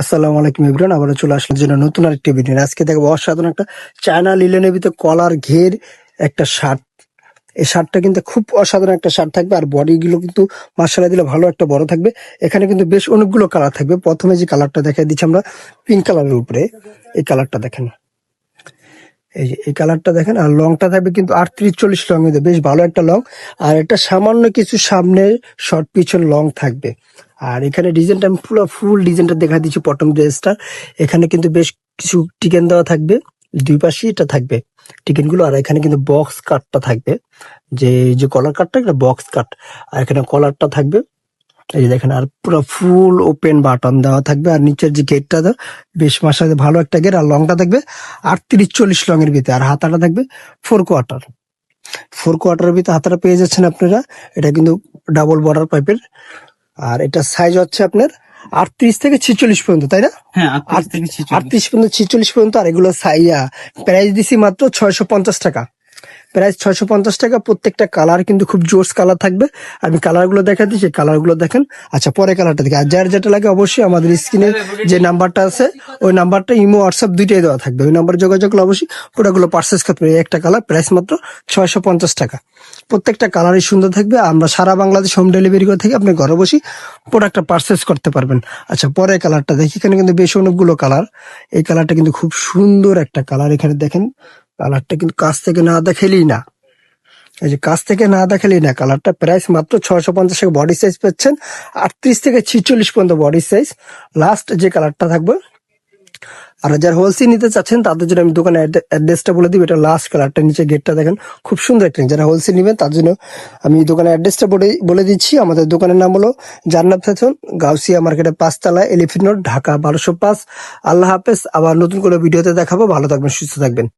আসসালামু আলাইকুম ইব্রান আবার চলে আসলাম জন্য নতুন আরেকটি ভিডিও। আজকে দেখব অসাধারণ একটা চায়না লিলেনের ভিতরে কলার ঘের একটা শার্ট। এই শার্টটা কিন্তু খুব অসাধারণ একটা শার্ট থাকবে আর বডিগুলো কিন্তু মার্শালা দিলে ভালো একটা বড় থাকবে। এখানে কিন্তু বেশ অনেকগুলো কালার থাকবে। প্রথমে যে কালারটা দেখাই দিচ্ছি আমরা পিঙ্ক কালারের উপরে। এই কালারটা দেখেন। এই যে, এই কালারটা দেখেন, আর লংটা থাকবে কিন্তু আটত্রিশ, চল্লিশ লং বেশ ভালো একটা লং। আর এটা সামান্য কিছু সামনে শর্ট পিছন লং থাকবে। আর এখানে ডিজাইনটা আমি পুরো ফুল ডিজাইনটা দেখা দিচ্ছি প্রথম ড্রেসটা এখানে কিন্তু বেশ কিছু টিকেন দেওয়া থাকবে। দুই পাশে এটা থাকবে টিকেনগুলো। আর এখানে কিন্তু বক্স কাটটা থাকবে। যে যে কলার কাটটা এটা বক্স কাট আর এখানে কলারটা থাকবে এই যে দেখেন আর পুরো ফুল ওপেন বাটন দেওয়া থাকবে। আর নিচের যে গেটটা বেশ মাসাতে ভালো একটা গেট আর লংটা থাকবে আটত্রিশ চল্লিশ লং এর ভিতরে। আর হাতাটা থাকবে ফোর কোয়ার্টার ফোর কোয়ার্টারের ভিতরে হাতাটা পেয়ে যাচ্ছেন আপনারা। এটা কিন্তু ডাবল বর্ডার পাইপের আর এটা সাইজ হচ্ছে আপনার আটত্রিশ থেকে ছিচল্লিশ পর্যন্ত তাই না? হ্যাঁ আটত্রিশ পর্যন্ত ছিচল্লিশ পর্যন্ত আর এগুলো সাইয়া প্রাইস দিছি মাত্র ছয়শো পঞ্চাশ টাকা। প্রাইস ছয়শো পঞ্চাশ টাকা প্রত্যেকটা কালার কিন্তু খুব জোস কালার থাকবে। আমি কালারগুলো দেখা দিচ্ছি কালারগুলো দেখেন। আচ্ছা পরে কালারটা দেখে। আর যার যেটা লাগে অবশ্যই আমাদের স্ক্রিনে যে নাম্বারটা আছে, ওই নাম্বারটা ইমো, হোয়াটসঅ্যাপ দুইটাই দেওয়া থাকবে। ওই নাম্বার যোগাযোগ করলে অবশ্যই প্রোডাক্টগুলো পার্সেস করতে পারি একটা কালার প্রাইস মাত্র ছয়শো পঞ্চাশ টাকা। প্রত্যেকটা কালারই সুন্দর থাকবে। আমরা সারা বাংলাদেশ হোম ডেলিভারি করে থেকে আপনি ঘরে বসে প্রোডাক্টটা পার্সেস করতে পারবেন। আচ্ছা পরে কালারটা দেখি। এখানে কিন্তু বেশ অনেকগুলো কালার। এই কালারটা কিন্তু খুব সুন্দর একটা কালার। এখানে দেখেন কালারটা কিন্তু কাছ থেকে না দেখালেই না। এই যে কাছ থেকে না দেখালেই না, কালারটা প্রাইস মাত্র ছয়শো পঞ্চাশ বডি সাইজ পাচ্ছেন আটত্রিশ থেকে ছিচল্লিশ পর্যন্ত বডি সাইজ লাস্ট যে কালারটা থাকবে, আর যারা হোলসেল নিতে চাচ্ছেন, তাদের জন্য আমি দোকানের অ্যাড্রেসটা বলে দিব। এটা লাস্ট কালারটা নিচে গেটটা দেখেন। খুব সুন্দর একটা যারা হোলসেল নেবেন, তার জন্য আমি দোকানের অ্যাড্রেসটা বলে বলে দিচ্ছি। আমাদের দোকানের নাম হলো জান্নাত ফ্যাশন, গাউসিয়া মার্কেটের পাঁচতলা এলিফিন রোড ঢাকা বারোশো পাঁচ। আল্লাহ হাফেজ। আবার নতুন করে ভিডিওতে দেখাবো। ভালো থাকবেন, সুস্থ থাকবেন।